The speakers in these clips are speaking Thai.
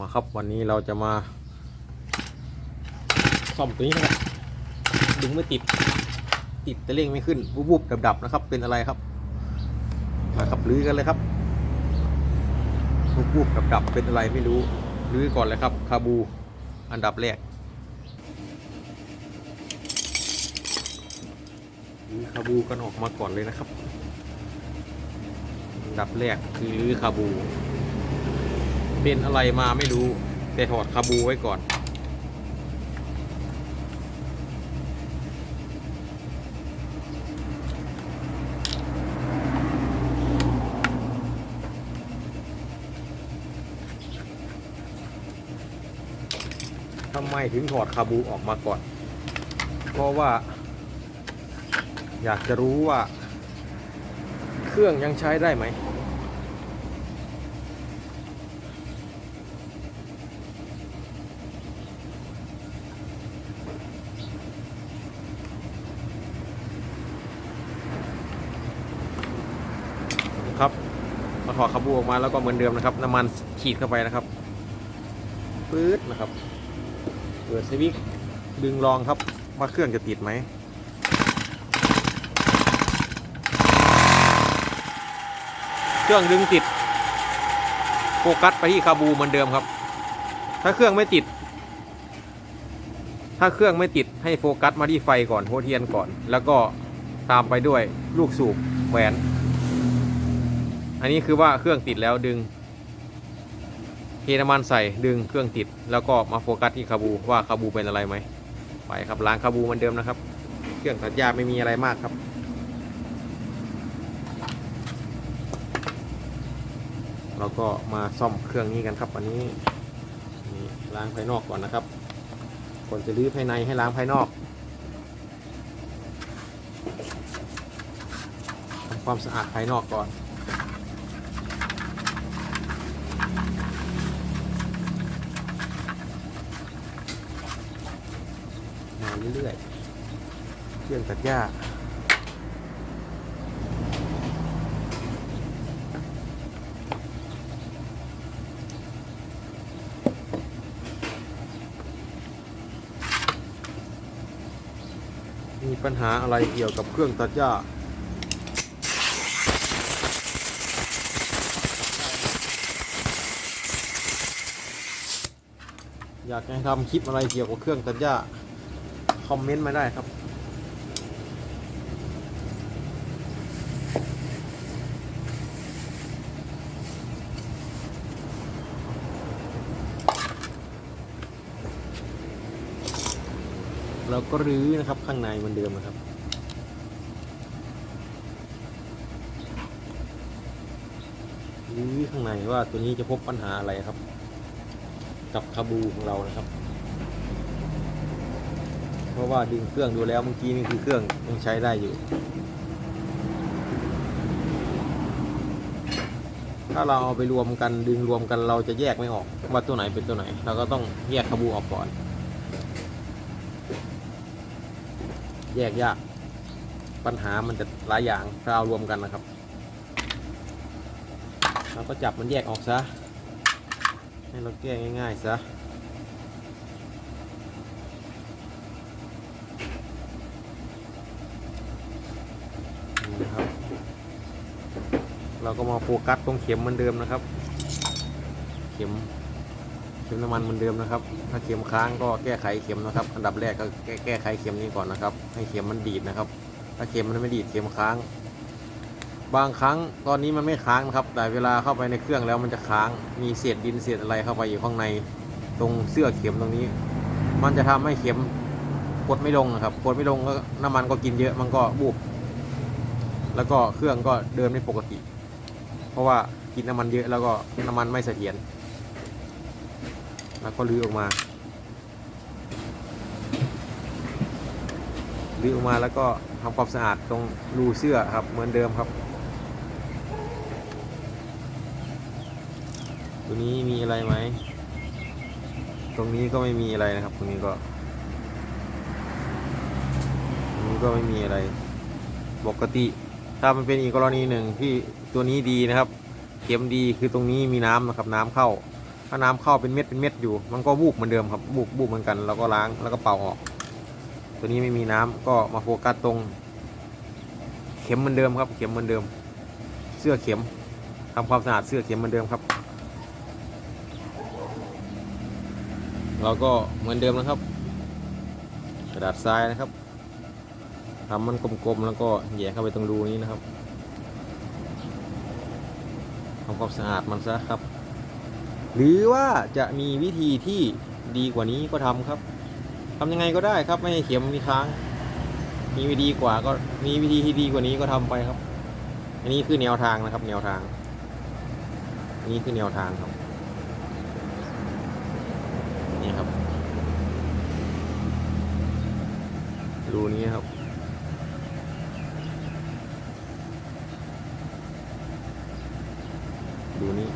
มาครับวันนี้เราจะมาซ่อมตัวนี้นะครับดึงไม่ติด ติดแต่เร่งไม่ขึ้นวุบๆดับๆนะครับ เป็นอะไรครับ มาครับลื้อกันเลยครับวุบๆดับๆเป็นอะไรไม่รู้ลื้อก่อนเลยครับ คาบูอันดับแรกลื้อคาบูกันออกมาก่อนเลยนะครับ อันดับแรกคือลื้อคาบู เป็นอะไรมาไม่รู้ แต่ถอดคาบูไว้ก่อน ทำไมถึงถอดคาบูออกมาก่อน เพราะว่า อยากจะรู้ว่า เครื่องยังใช้ได้ไหม ครับมาถอดคาบูออกมาแล้วก็เหมือนเดิมนะครับน้ำมันฉีดเข้าไปนะครับปื๊ดนะครับเปิดสวิตช์ดึงลองครับว่าเครื่องจะติดไหมเครื่องดึงติดโฟกัสไปที่คาบูเหมือนเดิมครับ ถ้าเครื่องไม่ติด ถ้าเครื่องไม่ติดให้โฟกัสมาที่ไฟก่อนหัวเทียนก่อน แล้วก็ตามไปด้วยลูกสูบแหวน อันนี้คือว่าเครื่องติดแล้วดึงเทน้ำมันใส่ดึงเครื่องติด แล้วก็มาโฟกัสที่คาบูว่าคาบูเป็นอะไรไหมไปครับล้างคาบูเหมือนเดิมนะครับ เครื่องตัดหญ้าไม่มีอะไรมากครับเราก็มาซ่อมเครื่องนี้กันครับวันนี้นี่ล้างภายนอกก่อนนะครับก่อนจะรื้อภายในให้ล้างภายนอกทำความสะอาดภายนอกก่อน เรื่อยๆเครื่องตัดหญ้ามีปัญหาอะไรเกี่ยวกับเครื่องตัดหญ้าอยากให้ทำคลิปอะไรเกี่ยวกับเครื่องตัดหญ้า คอมเมนต์มาได้ครับ เราก็รื้อนะครับข้างในเหมือนเดิมนะครับรื้อข้างในว่าตัวนี้จะพบปัญหาอะไรครับ กับคาบูของเรานะครับ เพราะว่าดึงเครื่องดูแล้วเมื่อกี้นี่คือเครื่องยังใช้ได้อยู่ ถ้าเราเอาไปรวมกันดึงรวมกันเราจะแยกไม่ออกว่าตัวไหนเป็นตัวไหน เราก็ต้องแยกคาบูออกก่อน แยกยาก ปัญหามันจะหลายอย่างถ้าเอารวมกันนะครับเราก็จับมันแยกออกซะให้เราแก้ง่ายๆซะ นี่นะครับ เราก็มาโฟกัสตรงเข็มเหมือนเดิมนะครับ เข็มเข็มน้ำมันเหมือนเดิมนะครับ ถ้าเข็มค้างก็แก้ไขเข็มนะครับ อันดับแรกก็แก้แก้ไขเข็มนี้ก่อนนะครับ ให้เข็มมันดีดนะครับ ถ้าเข็มมันไม่ดีดเข็มค้าง บางครั้งตอนนี้มันไม่ค้างนะครับ แต่เวลาเข้าไปในเครื่องแล้วมันจะค้าง มีเศษดินเศษอะไรเข้าไปอยู่ข้างใน ตรงเสื้อเข็มตรงนี้ มันจะทำให้เข็มกดไม่ลงนะครับกดไม่ลงก็น้ำมันก็กินเยอะมันก็บุบแล้วก็เครื่องก็เดินไม่ปกติ เพราะว่ากินน้ำมันเยอะแล้วก็น้ำมันไม่เสถียรแล้วก็ลื้อออกมาลื้อออกมาแล้วก็ทำความสะอาดตรงรูเสื้อครับเหมือนเดิมครับ ตัวนี้มีอะไรไหมตรงนี้ก็ไม่มีอะไรนะครับ ตรงนี้ก็ตรงนี้ก็ไม่มีอะไร ปกติ ถ้ามันเป็นอีกกรณีหนึ่งที่ ตัวนี้ดีนะครับ เข็มดีคือตรงนี้มีน้ำนะครับ น้ำเข้า ถ้าน้ำเข้าเป็นเม็ดเป็นเม็ดอยู่ มันก็วูบเหมือนเดิมครับวูบวูบเหมือนกันเราก็ล้างแล้วก็เป่าออก ตัวนี้ไม่มีน้ำก็มาโฟกัสตรง เข็มเหมือนเดิมครับ เข็มเหมือนเดิม เสื้อเข็มทำความสะอาดเสื้อเข็มเหมือนเดิมครับ เราก็เหมือนเดิมนะครับ กระดาษทรายนะครับทำมันกลมๆแล้วก็แย่เข้าไปตรงรูนี้นะครับ ทำความสะอาดมันซะครับ หรือว่าจะมีวิธีที่ดีกว่านี้ก็ทำครับทำยังไงก็ได้ครับไม่ให้เข็มมีค้าง มีวิธีกว่าก็มีวิธีที่ดีกว่านี้ก็ทำไปครับ อันนี้คือแนวทางนะครับ แนวทาง อันนี้คือแนวทางครับ นี่ครับ รูนี้ครับ ดูนี้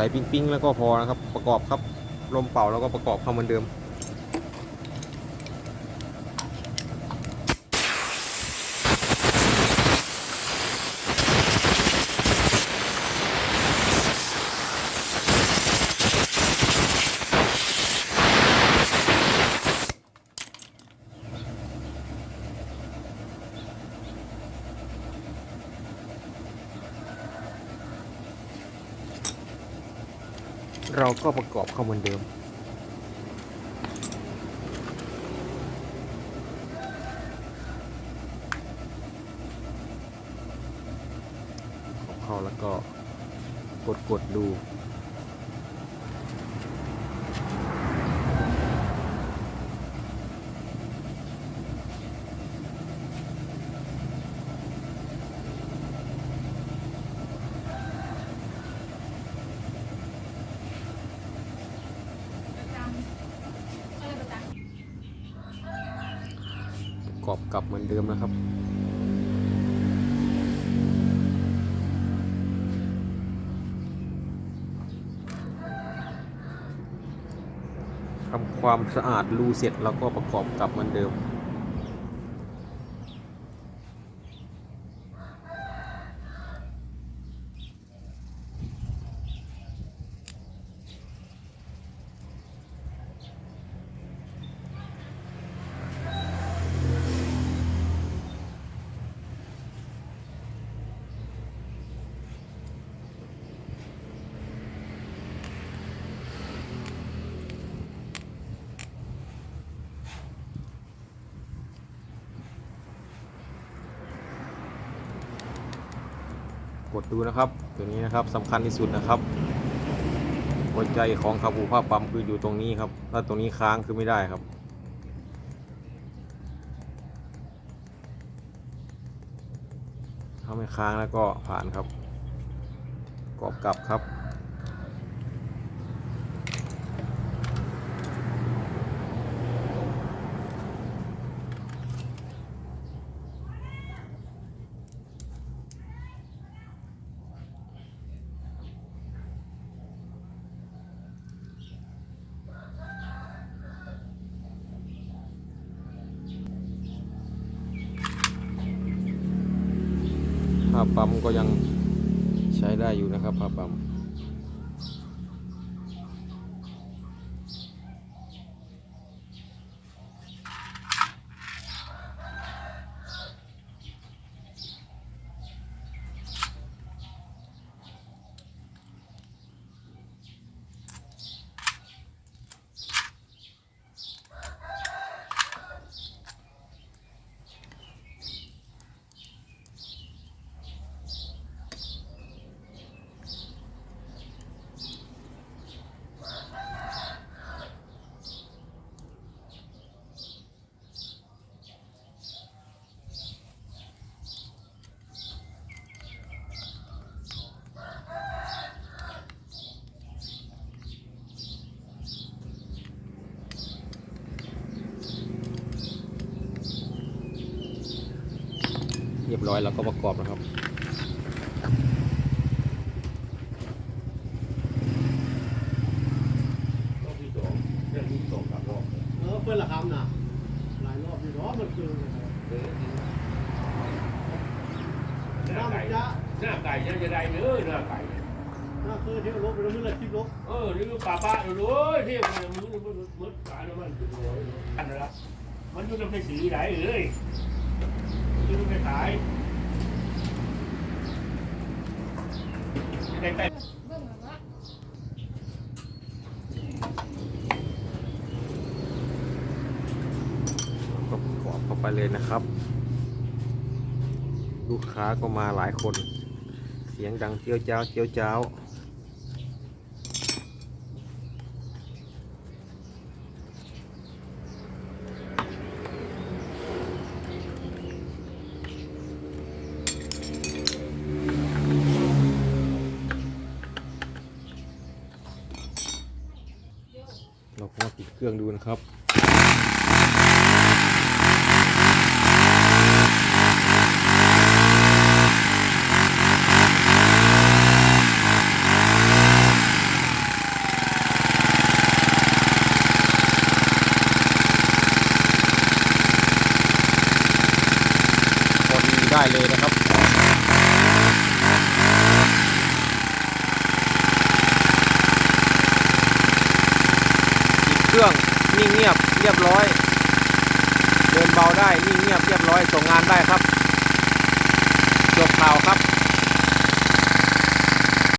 ใสปิ้งๆ แล้วก็พอนะครับ ประกอบครับ ลมเป่าแล้วก็ประกอบเข้าเหมือนเดิม เราก็ประกอบเข้าเหมือนเดิมเข้าแล้วก็กดกดดู ประกอบกลับเห มือนเดิมนะครับ ทำความสะอาดรูเสร็จแล้วก็ประกอบกลับเหมือนเดิม กดดูนะครับ ตัวนี้นะครับสำคัญที่สุดนะครับหัวใจของคาบูผ้าปั๊มคืออยู่ตรงนี้ครับ ถ้าตรงนี้ค้างคือไม่ได้ครับ ถ้าไม่ค้างแล้วก็ผ่านครับ กรอบกลับครับ ผ้าปั๊มก็ยังใช้ได้อยู่นะครับผ้าปั๊ม อยแล้วก็ประกอบนะครับรอบที่สองเรื่องที่สองกับรอบเออเพื่อนละคำนะหลายรอบอยู่เนาะมันคือหน้าไก่หน้าไก่จะจะได้เนื้อหน้าไก่หน้าเคอเที่ยวลบไปแล้วนี่แหละคลิปลบเออนี่คือป่าป้าดูด้วยที่มันมันมันมันสายน้ำมันอยู่หัวอันนั้นละมันอยู่ในไฟสีไหนเอ้ยอยู่ในไฟขายในไฟ เบิ่งแล้วว่า ก็ขอบเข้าไปเลยนะครับ ลูกค้าก็มาหลายคน เสียงดังเจียวจ้าวเจียวจ้า เราก็มาติดเครื่องดูนะครับพอดีได้เลยนะครับ ติดเค รื่อง นิ่งเงียบเรียบร้อย เดินเบาได้นิ่งเงียบเรียบร้อยส่งงานได้ครับจบข่าวครับ